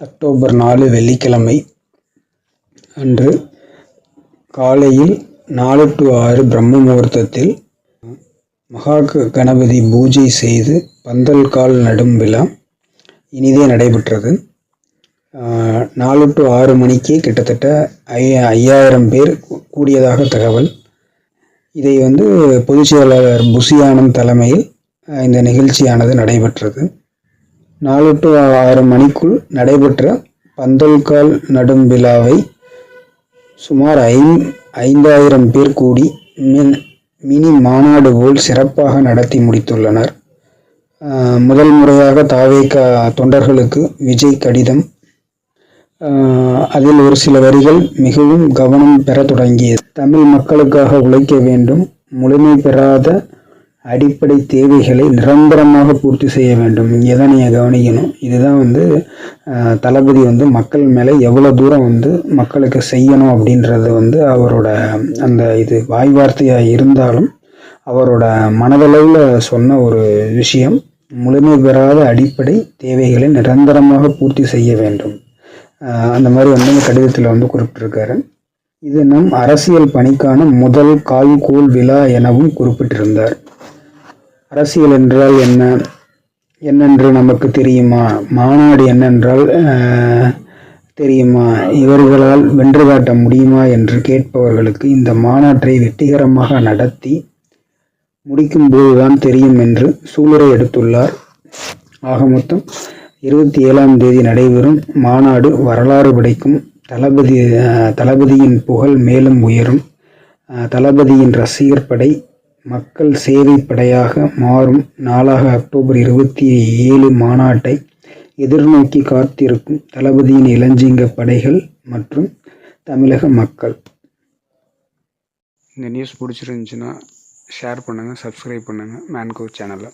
October நாலு வெள்ளிக்கிழமை அன்று காலையில் நாலு டு ஆறு பிரம்ம முகூர்த்தத்தில் மகா கணபதி பூஜை செய்து பந்தல் கால் நடும் விழா இனிதே நடைபெற்றது. நாலு டு ஆறு மணிக்கு கிட்டத்தட்ட ஐ ஐயாயிரம் பேர் கூடியதாக தகவல். இதை வந்து பொதுச் செயலாளர் புசியானம் தலைமையில் இந்த நிகழ்ச்சியானது நடைபெற்றது. நாலு டு ஆறு மணிக்குள் நடைபெற்ற பந்தல்கால் நடும் விழாவை சுமார் ஐ ஐந்தாயிரம் பேர் கூடி மின் மினி மாநாடு போல் சிறப்பாக நடத்தி முடித்துள்ளனர். முதல் முறையாக தாவேக தொண்டர்களுக்கு விஜய் கடிதம். அதில் ஒரு சில வரிகள் மிகவும் கவனம் பெற தொடங்கியது. தமிழ் மக்களுக்காக உழைக்க வேண்டும் முழுமை பெறாத அடிப்படை தேவைகளை நிரந்தரமாக பூர்த்தி செய்ய வேண்டும். இங்கே தான் நீங்கள் கவனிக்கணும். இதுதான் வந்து தளபதி வந்து மக்கள் மேலே எவ்வளோ தூரம் வந்து மக்களுக்கு செய்யணும் அப்படின்றது வந்து அவரோட அந்த இது வாய் வார்த்தையாக இருந்தாலும் அவரோட மனதளவில் சொன்ன ஒரு விஷயம் முழுமை பெறாத அடிப்படை தேவைகளை நிரந்தரமாக பூர்த்தி செய்ய வேண்டும். அந்த மாதிரி வந்து கடிதத்தில் வந்து குறிப்பிட்டிருக்காரு. இது நம் அரசியல் பணிக்கான முதல் கால்கோல் விழா எனவும் குறிப்பிட்டிருந்தார். அரசியல் என்றால் என்ன? என்னென்று நமக்கு தெரியுமா? மாநாடு என்னென்றால் தெரியுமா? இவர்களால் வென்று காட்ட முடியுமா என்று கேட்பவர்களுக்கு இந்த மாநாட்டை வெற்றிகரமாக நடத்தி முடிக்கும்போதுதான் தெரியும் என்று சூளுரை எடுத்துள்ளார். ஆக மொத்தம் இருபத்தி ஏழாம் தேதி நடைபெறும் மாநாடு வரலாறு படைக்கும் தளபதி தளபதியின் புகழ் மேலும் உயரும். தளபதியின் ரசிகர் படை மக்கள் சேவை படையாக மாறும் நாளாக அக்டோபர் இருபத்தி ஏழு மாநாட்டை எதிர்நோக்கி காத்திருக்கும் தளபதியின் இளஞ்சிங்க படைகள் மற்றும் தமிழக மக்கள். இந்த நியூஸ் பிடிச்சிருந்துச்சின்னா ஷேர் பண்ணுங்கள் சப்ஸ்கிரைப் பண்ணுங்கள் மேன்கோ சேனலை